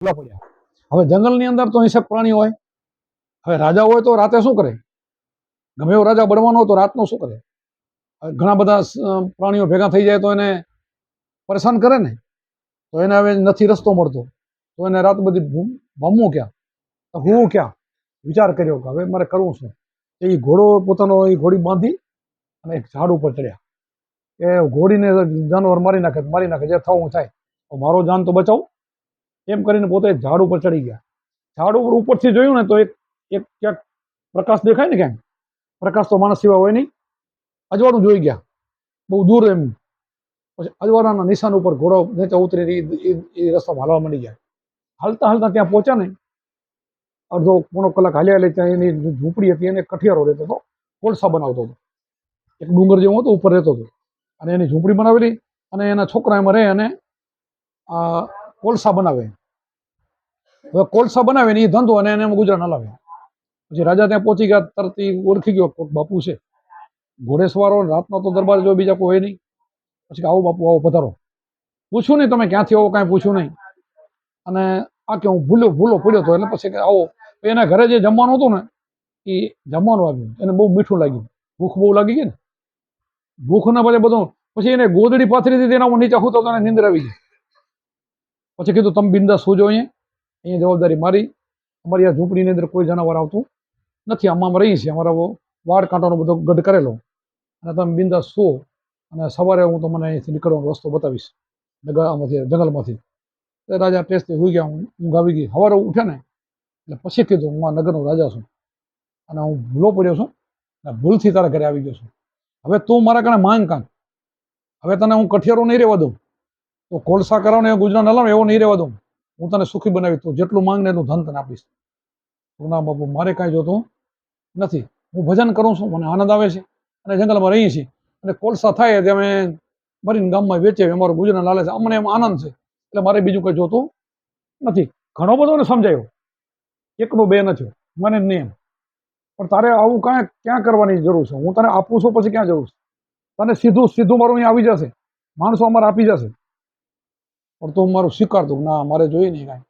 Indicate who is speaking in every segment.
Speaker 1: ખુલ્લા પડ્યા. હવે જંગલની અંદર તો હિંસક પ્રાણી હોય. હવે રાજા હોય તો રાતે શું કરે? ગમે એવો રાજા બનવાનો હોય તો રાતનો શું કરે? ઘણા બધા પ્રાણીઓ ભેગા થઈ જાય તો એને પરેશાન કરે ને? તો એને હવે નથી રસ્તો મળતો. તો એને રાત બધી ભમવું ક્યાં? હું ક્યાં? વિચાર કર્યો કે હવે મારે કરવું શું? એ ઘોડો પોતાનો એ ઘોડી બાંધી અને એક ઝાડ ઉપર ચડ્યા. એ ઘોડીને જાનવર મારી નાખે મારી નાખે, જે થવું થાય. મારો જાન તો બચાવ. એમ કરીને પોતે ઝાડ ઉપર ચડી ગયા. ઝાડ ઉપર ઉપરથી જોયું ને તો એક એક ક્યાંક પ્રકાશ દેખાય ને ક્યાંક? પ્રકાશ તો માણસ સિવાય હોય નહીં. અજવાળું જોઈ ગયા. બહુ દૂર એમ. પછી અજવાળાના નિશાન ઉપર ઘોડો નીચે ઉતરી એ એ રસ્તામાં હાલવા માંડી ગયા. હાલતા હાલતા ત્યાં પહોંચ્યા ને, અડધો પોણો કલાક હાલ્યા એટલે ત્યાં એની ઝૂંપડી હતી એને કઠિયારો રહેતો હતો, કોલસા બનાવતો હતો. એક ડુંગર જેવો હતો, ઉપર રહેતો હતો. અને એની ઝૂંપડી બનાવેલી અને એના છોકરા એમાં રહે અને આ કોલસા બનાવે. હવે કોલસા બનાવે ને એ ધંધો અને એને ગુજરાત હલાવે. પછી રાજા ત્યાં પહોંચી ગયા, તરત ઓળખી ગયો બાપુ છે. ઘોડેસવારો, રાતનો તો દરબાર જો બીજા કોઈ નહીં. પછી આવો બાપુ, આવો પધારો. પૂછ્યું નહીં તમે ક્યાંથી આવો, કાંઈ પૂછ્યું નહીં. અને આ કે હું ભૂલો ભૂલો પડ્યો હતો એટલે પછી કે આવો. એના ઘરે જે જમવાનું હતું ને, એ જમવાનું આવ્યું. એને બહુ મીઠું લાગ્યું. ભૂખ બહુ લાગી ગઈ ને. ભૂખના પછી બધું, પછી એને ગોદડી પાથરી દીધી એના નીચે હું તો એને નીંદર આવી ગઈ. પછી કીધું, તમે બિંદાસ સૂજો અહીંયા. અહીંયા જવાબદારી મારી. અમારી આ ઝૂંપડીની અંદર કોઈ જનાવર આવતું નથી. આમાં અમે રહીએ છીએ અમારા વાડ કાંટાનો બધો ગઢ કરેલો. અને તમે બિંદાસ સો અને સવારે હું તમને અહીંથી નીકળવાનો રસ્તો બતાવીશ. નગરમાંથી, જંગલમાંથી. રાજા ટેસ્ટથી હોઈ ગયા. હું, ઊંઘ આવી ગઈ. સવારે ઉઠે ને, એટલે પછી કીધું, હું આ નગરનો રાજા છું. અને હું ભૂલો પડ્યો છું. અને ભૂલથી તારા ઘરે આવી ગયો છું. હવે તું મારા કણે માંગ કાંક હવે તને હું કઠિયારો નહીં રહેવા દઉં. તો કોલસા કરાવને ગુજરાત હલાવે, એવો નહીં રહેવા દઉં. હું તને સુખી બનાવી તું જેટલું માંગને એનું ધન તને આપીશ. તો ના બાપુ, મારે કાંઈ જોતું નથી. હું ભજન કરું છું, મને આનંદ આવે છે. અને જંગલમાં રહીએ છીએ અને કોલસા થાય તે અમે ભરીને ગામમાં વેચીએ અમારું ગુજરાત લાલે છે. અમને એમ આનંદ છે. એટલે મારે બીજું કંઈ જોતું નથી. ઘણો બધો ને સમજાયો. એકનો બે નથી મને એમ. પણ તારે આવું કાંઈ ક્યાં કરવાની જરૂર છે? હું તને આપું છું, પછી ક્યાં જરૂર છે? તને સીધું સીધું મારું અહીં આવી જશે. માણસો અમારે આપી જશે. પણ તું મારું સ્વીકારતું ના, મારે જોઈએ નહીં કાંઈ.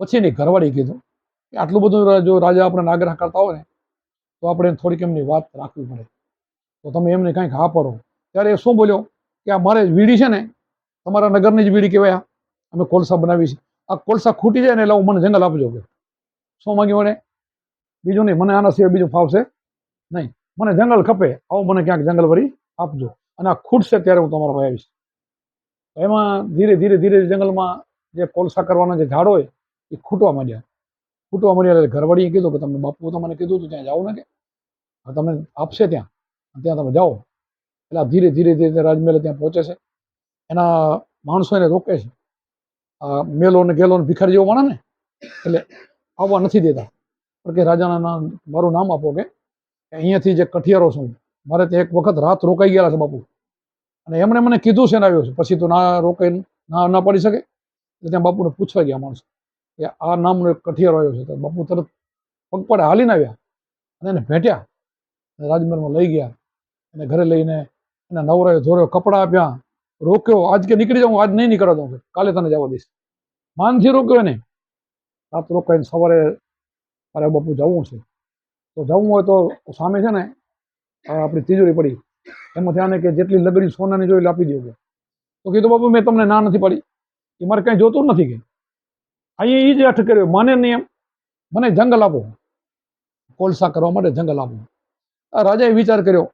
Speaker 1: પછી એની ઘરવાળી કીધું કે આટલું બધું જો રાજા આપણે આગ્રહ કરતા હોય ને, તો આપણે થોડીક એમની વાત રાખવી પડે. તો તમે એમને કાંઈક હા પડો. ત્યારે એ શું બોલ્યો? કે આ મારે વીડી છે ને, તમારા નગરની જ વીડી કહેવાય. અમે કોલસા બનાવી છે. આ કોલસા ખૂટી જાય ને એટલે હું મને જંગલ આપજો કે. શું માગ્યું મને બીજું નહીં, મને આના સિવાય બીજું ફાવશે નહીં. મને જંગલ ખપે. આવું મને ક્યાંક જંગલ વળી આપજો. અને આ ખૂટશે ત્યારે હું તમારા પાસે આવીશ. એમાં ધીરે ધીરે ધીરે જંગલમાં જે કોલસા કરવાના જે ઝાડ હોય, એ ખૂટવા માંડ્યા. ખૂટવા માંડ્યા એટલે ઘરવાળીએ કીધું કે તમને બાપુ તમને કીધું હતું, ત્યાં જાઓ ને કે. હા તમે આપશે ત્યાં ત્યાં તમે જાઓ. એટલે ધીરે ધીરે ધીરે રાજમહેલ ત્યાં પહોંચે છે. એના માણસો એને રોકે છે. આ મેલો ને ગેલો ને ભિખારી જેવો માણે ને, એટલે આવવા નથી દેતા. પણ કે રાજાના મારું નામ આપો કે અહીંયાથી જે કઠિયારો છું, મારે ત્યાં એક વખત રાત રોકાઈ ગયેલા છે બાપુ. અને એમણે મને કીધું છે ને આવ્યો છે, પછી તો ના રોકાઈ ના ના પડી શકે. એટલે ત્યાં બાપુને પૂછવા ગયા માણસો કે આ નામનો એક કઠિયારો આવ્યો છે. તો બાપુ તરત પગપાળે હાલીને આવ્યા અને એને ભેટ્યા. રાજમહેલમાં લઈ ગયા અને ઘરે લઈને એને નવરાયો ધોર્યો કપડાં આપ્યા, રોક્યો. આજ કે નીકળી જાઉં, આજ નહીં નીકળવા દઉં કાલે તને જવા દઈશ. માનથી રોક્યો એને. રાત રોકાઈને સવારે મારે બાપુ જવું છે. તો જવું હોય તો સામે છે ને આપણી તિજોરી પડી. એમાં ત્યાં કે જેટલી લગડી સોનાની જોઈ આપી દો કે. તો કીધું બાબુ મેં તમને ના નથી પાડી. એ મારે કાંઈ જોતું નથી કે. અહીંયા એ જ અઠ કર્યો, મને નહીં એમ. મને જંગલ આપો. કોલસા કરવા માટે જંગલ આપો. રાજાએ વિચાર કર્યો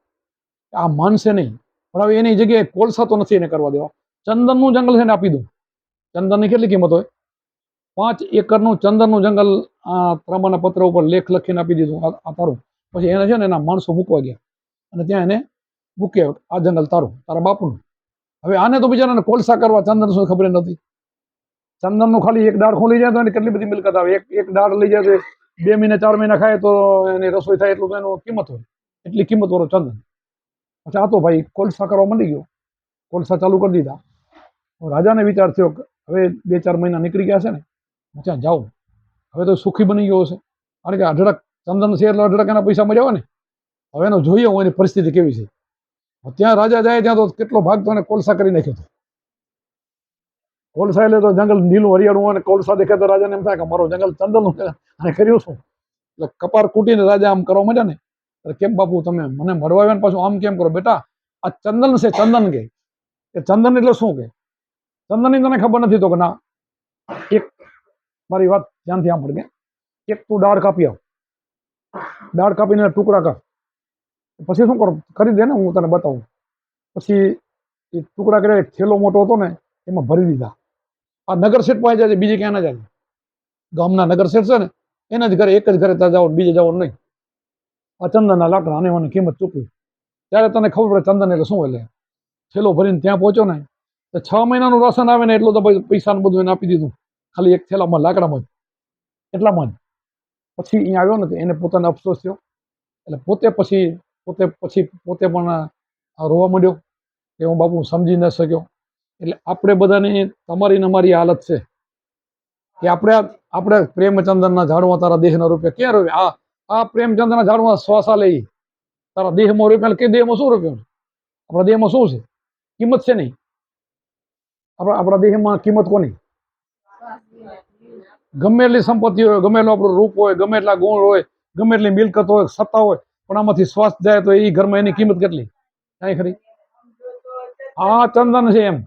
Speaker 1: કે આ માનશે નહીં. પણ હવે એની જગ્યાએ કોલસા તો નથી એને કરવા દેવા. ચંદનનું જંગલ છે ને આપી દઉં. ચંદનની કેટલી કિંમત હોય? પાંચ એકરનું ચંદનનું જંગલ, આ ત્રમાના પત્ર ઉપર લેખ લખીને આપી દીધું આ તારું. પછી એને છે ને એના માણસો મૂકવા ગયા. અને ત્યાં એને મૂક્યા આ જંગલ તારું, તારા બાપુનું. હવે આને તો બિચારાને કોલસા કરવા ચંદન શું ખબર નથી. ચંદનનું ખાલી એક દાળ ખોલી જાય તો એની કેટલી બધી મિલકત આવે? એક એક દાળ લઈ જાય બે મહિના, ચાર મહિના ખાય તો એની રસોઈ થાય એટલું એનું કિંમત હોય. એટલી કિંમત વાળો ચંદન. પછી આ તો ભાઈ કોલસા કરવા માંડી ગયો. કોલસા ચાલુ કરી દીધા. રાજાને વિચાર થયો કે હવે બે, ચાર મહિના નીકળી ગયા છે ને ત્યાં જાઉં? હવે તો સુખી બની ગયો હશે. કારણ કે અઢળક ચંદન છે એટલે અઢળક એના પૈસા મળ્યા ને. હવે એનો જોઈએ હું એની પરિસ્થિતિ કેવી છે. ત્યાં રાજા જાય, ત્યાં તો કેટલો ભાગ તો કોલસા કરી નાખ્યો હતો. કોલસા એટલે તો જંગલ નીલું હરિયાળું હોય ને કોલસા દેખે તો રાજાને એમ થાય કે મારો જંગલ ચંદનનું અને કર્યું શું? એટલે કપાર કૂટીને રાજા આમ કરવા માંડ્યા ને એટલે કેમ બાપુ તમે મને મળવા આવ્યા પાછું આમ કેમ કરો? બેટા, આ ચંદન છે, ચંદન કે. એ ચંદન એટલે શું કે? ચંદનની તને ખબર નથી તો કે ના. એક મારી વાત ધ્યાનથી આમ પડે એક તું દાળ કાપી આવ. દાળ કાપીને ટુકડા કર પછી શું કરો? કરી દે ને હું તને બતાવું. પછી એ ટુકડા કર્યા થેલો મોટો હતો ને એમાં ભરી દીધા. આ નગર શેઠ જાય છે, બીજે ક્યાં ના જાય? ગામના નગર છે ને એના જ ઘરે એક જ ઘરે ત્યાં જાઓ બીજે જાઓ નહીં. આ ચંદનના લાકડા આને મને કિંમત ચૂકવી. ત્યારે તને ખબર પડે ચંદન એટલે શું એટલે? થેલો ભરીને ત્યાં પહોંચ્યો ને તો છ મહિનાનું રાશન આવે ને એટલું તો પૈસાનું બધું એને આપી દીધું. ખાલી એક થેલામાં લાકડામાં જ. એટલામાં જ. પછી અહીંયા આવ્યો ને એને પોતાને અફસોસ થયો. એટલે પોતે પછી પોતે પછી પોતે પણ રોવા માંડ્યો કે હું બાપુ સમજી ન શક્યો. એટલે આપણે બધાની તમારી ને અમારી હાલત છે. કે આપણે આપણે પ્રેમચંદનના ઝાડવા તારા દેહના રૂપે ક્યાં રૂપે આ આ પ્રેમચંદના ઝાડવા શ્વાસા લઈ તારા દેહમાં રૂપિયા કે દેહમાં શું રૂપિયા? આપણા દેહમાં શું છે? કિંમત છે નહીં. આપણા આપણા દેહમાં કિંમત કોની? ગમે એટલી સંપત્તિ હોય, ગમે એટલું આપણું રૂપ હોય, ગમે એટલા ગુણ હોય, ગમે એટલી મિલકત હોય, સત્તા હોય પણ આમાંથી શ્વાસ જાય તો એ ઘરમાં એની કિંમત કેટલી? કાંઈ ખરી? આ ચંદન છે એમ.